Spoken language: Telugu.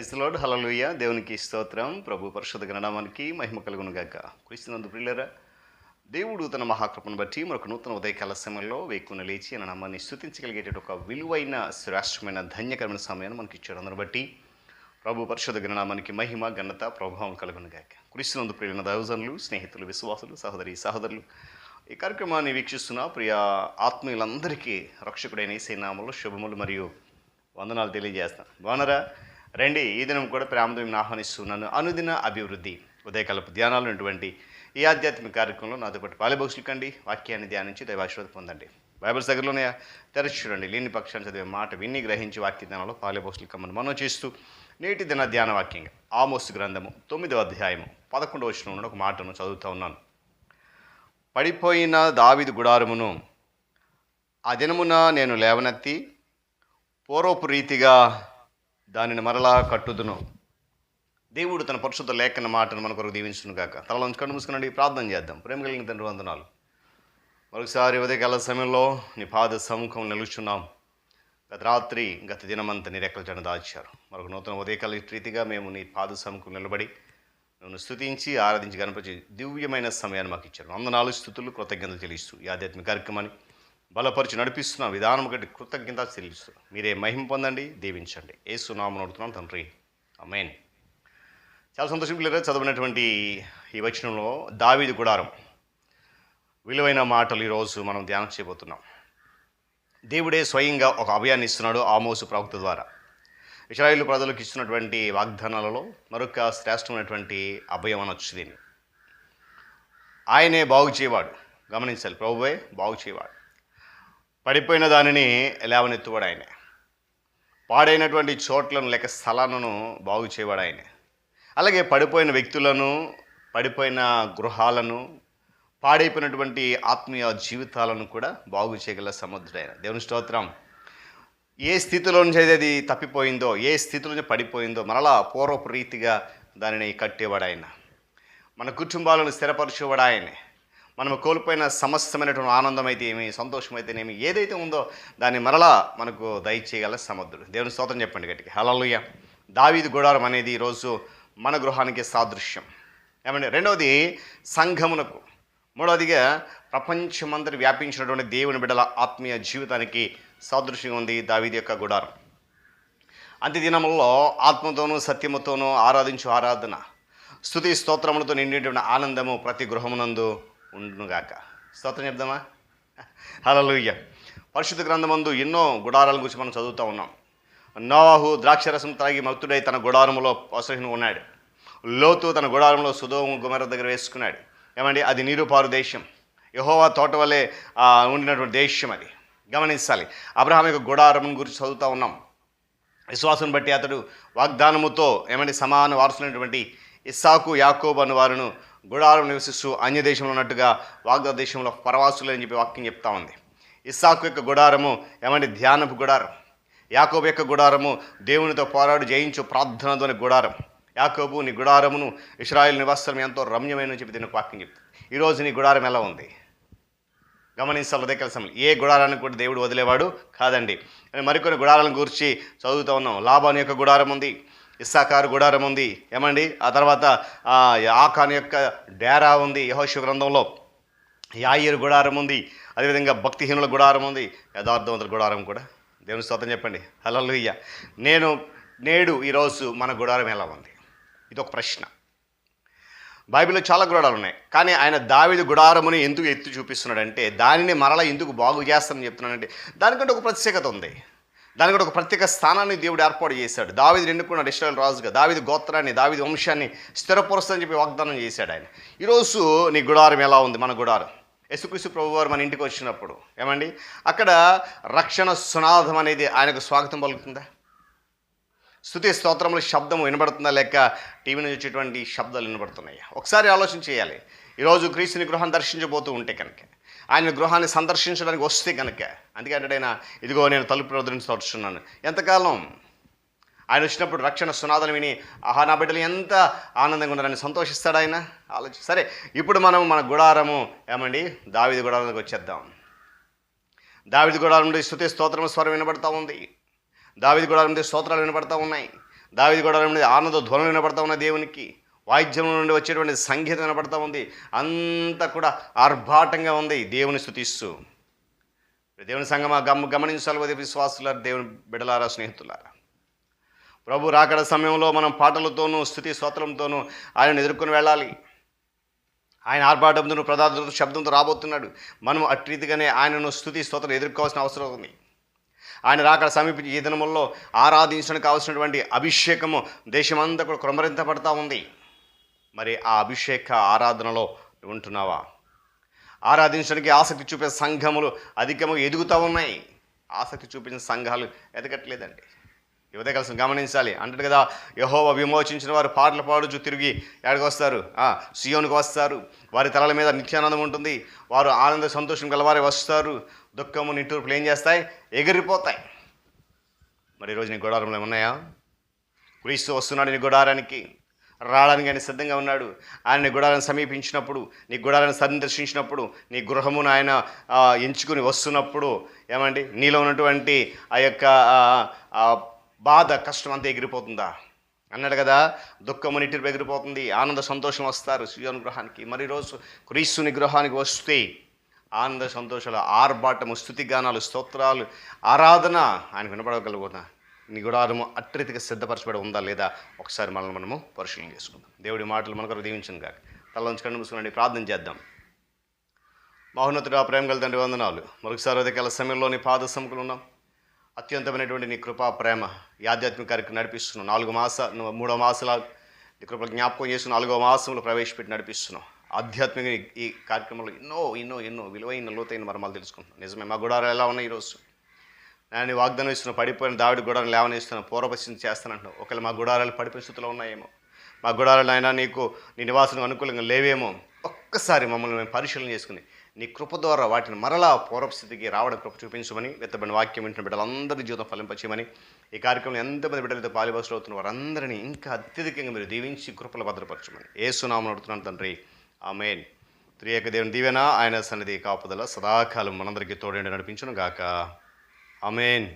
ప్రైజ్ లోడ్ హలలుయ దేవునికి స్తోత్రం. ప్రభు పరిశుద్ధ గణనామానికి మహిమ కలుగును గాక క్రీస్తునందు ప్రియులరా దేవుడు తన మహాకృపను బట్టి మరొక నూతన ఉదయకాల సమయంలో వేకున లేచి ఆయన నామాన్ని స్థుతించగలిగేటట్టు ఒక విలువైన శ్రేష్టమైన ధన్యకరమైన సమయాన్ని మనకి ఇచ్చాడు బట్టి ప్రభు పరిశుద్ధ గణనామానికి మహిమ ఘనత ప్రభావం కలుగును గాక క్రీస్తునందు ప్రియులైన దైవజనులు స్నేహితులు విశ్వాసులు సహోదరి సహోదరులు ఈ కార్యక్రమాన్ని వీక్షిస్తున్న ప్రియ ఆత్మీయులందరికీ రక్షకుడైన ఈ నామములు శుభములు మరియు వందనాలు తెలియజేస్తాను. బాగున్నారా? రండి ఈ దినం కూడా ప్రేమతో ఆహ్వానిస్తున్నాను అనుదిన అభివృద్ధి ఉదయకాలపు ధ్యానాలు ఉన్నటువంటి ఈ ఆధ్యాత్మిక కార్యక్రమంలో నాతో పాటు పాలిబోక్సులు కండి వాక్యాన్ని ధ్యానించి దైవాశీర్వాదం పొందండి. బైబిల్స్ దగ్గరలోనే తెరచి చూడండి లేని పక్షాన్ని చదివే మాట విన్ని గ్రహించి వాక్య ధ్యానంలో పాలిబోక్సులు కమ్మని మనం చేస్తూ నేటి దిన ధ్యాన వాక్యంగా ఆమోస్ గ్రంథము తొమ్మిదవ అధ్యాయము పదకొండవ వచ్చిన నుండి ఒక మాటను చదువుతూ ఉన్నాను. పడిపోయిన దావిది గుడారమును ఆ దినమున నేను లేవనెత్తి పూర్వపు రీతిగా దానిని మరలా కట్టుదును. దేవుడు తన పరిశుద్ధ లేఖన మాటను మన కొరకు దీవించును కాక తలలోంచి కన్ను మూసుకునండి ప్రార్థన చేద్దాం. ప్రేమ కలిగిన తండ్రి వందనాలు. మరొకసారి ఉదయకాల సమయంలో నీ పాద సముఖం నిలుచున్నాం. గత రాత్రి గత దినమంతా నీ రెక్కల చెండు దాచారు. మరొక నూతన ఉదయకాల రీతిగా మేము నీ పాద సముఖం నిలబడి నన్ను స్తుతించి ఆరాధించి కనపరిచి దివ్యమైన సమయాన్ని మాకు ఇచ్చారు. వందనాలు స్థుతులు కృతజ్ఞతలు చెల్లిస్తూ ఈ ఆధ్యాత్మిక కార్యక్రమాన్ని బలపరిచి నడిపిస్తున్న విధానం గట్టి కృతజ్ఞత చెల్లిస్తున్నాం. మీరే మహిమ పొందండి దీవించండి. ఏ సునామను అడుగుతున్నాం తండ్రి. అమేన్ చాలా సంతోషం పిల్లలు చదివినటువంటి ఈ వచనంలో దావీది గుడారం. విలువైన మాటలు ఈరోజు మనం ధ్యానం చేయబోతున్నాం. దేవుడే స్వయంగా ఒక అభయాన్ని ఇస్తున్నాడు ఆమోసు ప్రవక్త ద్వారా. ఇస్రాయిల్ ప్రజలకు ఇస్తున్నటువంటి వాగ్దానాలలో మరొక శ్రేష్టమైనటువంటి అభయం అనొచ్చు దీన్ని. ఆయనే బాగు చేయవాడు. గమనించాలి ప్రభువే బాగు చేయవాడు. పడిపోయిన దానిని లేవనెత్తువాడు ఆయనే. పాడైనటువంటి చోట్లను లేక స్థలాలను బాగు చేయవాడు ఆయనే. అలాగే పడిపోయిన వ్యక్తులను పడిపోయిన గృహాలను పాడైపోయినటువంటి ఆత్మీయ జీవితాలను కూడా బాగు చేయగల సముద్రుడైన దేవుని స్తోత్రం. ఏ స్థితిలో నుంచి అయితే అది తప్పిపోయిందో ఏ స్థితిలో నుంచి పడిపోయిందో మరలా పూర్వపు రీతిగా దానిని కట్టేవాడు ఆయన. మన కుటుంబాలను స్థిరపరిచేవాడు ఆయనే. మనం కోల్పోయిన సమస్తమైనటువంటి ఆనందం అయితే ఏమి సంతోషం అయితేనేమి ఏదైతే ఉందో దాన్ని మరలా మనకు దయచేయగల సమర్థుడు. దేవుని స్తోత్రం చెప్పండి గట్టికి హలలుయ దావీది గుడారం అనేది ఈరోజు మన గృహానికి సాదృశ్యం. ఏమండి? రెండవది సంఘమునకు. మూడవదిగా ప్రపంచమంతటి వ్యాపించినటువంటి దేవుని బిడ్డల ఆత్మీయ జీవితానికి సాదృశ్యం ఉంది దావీది యొక్క గుడారం. అంత్యదినములలో ఆత్మతోనూ సత్యముతోనూ ఆరాధించు ఆరాధన. స్థుతి స్తోత్రములతో నిండినటువంటి ఆనందము ప్రతి గృహమునందు ఉండునుగాక. స్తోత్రం చెప్దామా? హలలుయ్య పరిశుద్ధ గ్రంథమందు ఎన్నో గుడారాల గురించి మనం చదువుతూ ఉన్నాం. నోవాహు ద్రాక్షరసం త్రాగి మక్తుడై తన గుడారంలో అసహ్యం ఉన్నాడు. లోతు తన గుడారంలో సుధోము గుమర దగ్గర వేసుకున్నాడు. ఏమండి? అది నీరుపారు దేశం. యహోవా తోట వలె ఉండినటువంటి దేశం అది. గమనించాలి. అబ్రహాం యొక్క గుడారం గురించి చదువుతూ ఉన్నాం. విశ్వాసం బట్టి అతడు వాగ్దానముతో ఏమంటే సమాన వారసులైనటువంటి ఇస్సాకు యాకోబ్ అను వారును గుడారం నివసిస్తూ అన్య దేశంలో ఉన్నట్టుగా వాగ్దా దేశంలో పరవాసులు అని చెప్పి వాక్యం చెప్తా ఉంది. ఇస్సాకు యొక్క గుడారము ఏమంటే ధ్యానపు గుడారం. యాకోబు యొక్క గుడారము దేవునితో పోరాడు జయించు ప్రార్థనతోని గుడారం. యాకోబు నీ గుడారమును ఇస్రాయల్ నివాసం ఎంతో రమ్యమైన చెప్పి దీనికి వాక్యం చెప్తుంది. ఈరోజు నీ గుడారం ఎలా ఉంది? గమనించాలి అదే కలిసం ఏ గుడారానికి కూడా దేవుడు వదిలేవాడు కాదండి. మరికొన్ని గుడారాలను గురించి చదువుతూ ఉన్నాం. లాభాని యొక్క గుడారం ఉంది. ఇస్సాకారు గుడారం ఉంది. ఏమండి? ఆ తర్వాత ఆఖాన్ యొక్క డేరా ఉంది యహోశివ గ్రంథంలో. యాయిర్ గుడారం ఉంది. అదేవిధంగా భక్తిహీనుల గుడారం ఉంది. యథార్థవంతుల గుడారం కూడా. దేవుని స్తోత్రం చెప్పండి. హలో నేను నేడు ఈరోజు మన గుడారం ఎలా ఉంది? ఇది ఒక ప్రశ్న. బైబిల్లో చాలా గుడారాలు ఉన్నాయి. కానీ ఆయన దావిది గుడారముని ఎందుకు ఎత్తి చూపిస్తున్నాడంటే దానిని మరలా ఎందుకు బాగు చేస్తానని చెప్తున్నాడంటే దానికంటే ఒక ప్రత్యేకత ఉంది. దానికంటే ఒక ప్రత్యేక స్థానాన్ని దేవుడు ఏర్పాటు చేశాడు. దావిది ఎన్నుకున్నాడు ఇస్రాయల్ రాజుగా దావిది గోత్రాన్ని దావిది వంశాన్ని స్థిరపరుస్తుందని చెప్పి వాగ్దానం చేశాడు ఆయన. ఈరోజు నీ గుడారం ఎలా ఉంది? మన గుడారం. యేసుక్రీస్తు ప్రభు వారు మన ఇంటికి వచ్చినప్పుడు ఏమండి? అక్కడ రక్షణ సునాదం అనేది ఆయనకు స్వాగతం పలుకుతుందా? స్థుతి స్తోత్రముల శబ్దం వినబడుతుందా? లేక టీవీ నుంచి వచ్చేటువంటి శబ్దాలు వినబడుతున్నాయా? ఒకసారి ఆలోచన చేయాలి. ఈరోజు క్రీస్తుని గృహం దర్శించబోతూ ఉంటే కనుక ఆయన గృహాన్ని సందర్శించడానికి వస్తే కనుక అందుకే అంటే ఆయన ఇదిగో నేను తలుపు వదిలించి ఎంతకాలం? ఆయన వచ్చినప్పుడు రక్షణ సునాదం విని ఆహా నా బిడ్డలు ఎంత ఆనందంగా ఉన్నారని సంతోషిస్తాడు ఆయన? ఆలోచి సరే ఇప్పుడు మనం మన గుడారము ఏమండి? దావిది గుడారానికి వచ్చేద్దాం. దావిది గుడారం నుండి స్థుతి స్తోత్రం స్వరం వినబడతా ఉంది. దావిది గుడారం నుండి స్తోత్రాలు వినబడతా ఉన్నాయి. దావిది గుడారం నుండి ఆనంద ధ్వనులు వినబడతా ఉన్న దేవునికి. వాయిద్యం నుండి వచ్చేటువంటి సంగీతం వినపడతా ఉంది. అంతా కూడా ఆర్భాటంగా ఉంది. దేవుని స్థుతిస్తూ దేవుని సంగమా గమ గమనించాలి విశ్వాసుల దేవుని బిడలారా స్నేహితులారా. ప్రభు రాకడ సమయంలో మనం పాటలతోనూ స్థుతి స్తోత్రంతోనూ ఆయన ఎదుర్కొని వెళ్ళాలి. ఆయన ఆర్భాటంతో ప్రదార్థంతో శబ్దంతో రాబోతున్నాడు. మనం అట్టి రీతిగానే ఆయనను స్థుతి స్తోత్రం ఎదుర్కోవాల్సిన అవసరం ఉంది. ఆయన రాకడ సమీప ఈ దినముల్లో ఆరాధించడానికి కావాల్సినటువంటి అభిషేకము దేశమంతా కూడా క్రమరింతపడతా ఉంది. మరి ఆ అభిషేక ఆరాధనలో ఉంటున్నావా? ఆరాధించడానికి ఆసక్తి చూపే సంఘములు అధికముగా ఎదుగుతూ ఉన్నాయి. ఆసక్తి చూపించిన సంఘాలు ఎదగట్లేదండి. యువత కలిసి గమనించాలి. అంటారు కదా యహోవ విమోచించిన వారు పాటలు పాడుచు తిరిగి ఎక్కడికి వస్తారు? సియోనికి వస్తారు. వారి తలల మీద నిత్యానందం ఉంటుంది. వారు ఆనంద సంతోషం గలవారే వస్తారు. దుఃఖము నిట్టూర్పులు ఏం చేస్తాయి? ఎగిరిపోతాయి. మరి ఈరోజు నీ గుడారంలో ఉన్నాయా క్రీస్తు వస్తున్నాడు నీ గుడారానికి. రావడానికి ఆయన సిద్ధంగా ఉన్నాడు. ఆయన గుడాలను సమీపించినప్పుడు నీ గుడాలను సందర్శించినప్పుడు నీ గృహమును ఆయన ఎంచుకుని వస్తున్నప్పుడు ఏమండి? నీలో ఉన్నటువంటి ఆ యొక్క బాధ కష్టం అంతా ఎగిరిపోతుందా? అన్నాడు కదా దుఃఖము నిట్టిరి ఎగిరిపోతుంది. ఆనంద సంతోషం వస్తారు సియోను గృహానికి. మరి రోజు క్రీస్తుని గృహానికి వస్తే ఆనంద సంతోషాలు ఆర్భాటము స్థుతిగానాలు స్తోత్రాలు ఆరాధన ఆయన వినపడగలుగుతా నీ గుడారము అట్టిరీతిగా సిద్ధపరచబడి ఉందా లేదా ఒకసారి మనల్ని మనము పరిశీలన చేసుకుందాం. దేవుడి మాటలు మనకు దీవించను కాక తలలోంచి కన్ను మూసుకునండి ప్రార్థన చేద్దాం. మహోన్నతుడు ప్రేమ గల తండ్రి వందనాలు. మరొకసారి ఉదయకాల సమయంలో నీ పాద సముఖులు ఉన్నాం. అత్యంతమైనటువంటి నీ కృపా ప్రేమ ఈ ఆధ్యాత్మిక కార్యక్రమం నడిపిస్తున్నావు నాలుగు మాస మూడో మాసాల నీ కృప జ్ఞాపకం చేసి నాలుగో మాసంలో ప్రవేశపెట్టి నడిపిస్తున్నాం. ఆధ్యాత్మిక ఈ- ఈ కార్యక్రమంలో ఎన్నో ఎన్నో ఎన్నో విలువైన లోతైన మర్మాలు తెలుసుకుంటున్నాం. నిజమే మా గుడారాలు ఎలా ఉన్నాయి ఈరోజు? నేను వాగ్దానం ఇస్తున్న పడిపోయిన దావిడి గుడారం లేవనిస్తున్న పూర్వపరిస్థితి చేస్తానంటున్నావు. ఒకవేళ మా గుడారాలు పడిపోయిన స్థితిలో ఉన్నాయేమో మా గుడారాలు అయినా నీకు నీ నివాసం అనుకూలంగా లేవేమో ఒక్కసారి మమ్మల్ని మేము పరిశీలన చేసుకుని నీ కృప ద్వారా వాటిని మరలా పూర్వస్థితికి రావడం కృప చూపించమని వెత్తబడిన వాక్యం వింటున్న బిడ్డలందరి జీవితం ఫలింపచేయమని ఈ కార్యక్రమంలో ఎంతమంది బిడ్డలతో పాలుభాషలు అవుతున్న వారందరినీ ఇంకా అత్యధికంగా మీరు దీవించి కృపలు భద్రపరచమని ఏసునామం అడుగుతున్నాను తండ్రి. ఆమెన్. త్రియక దేవుని దీవెన ఆయన సన్నిధి కాపుదల సదాకాలం మనందరికీ తోడేండి నడిపించను గాక ఆమెన్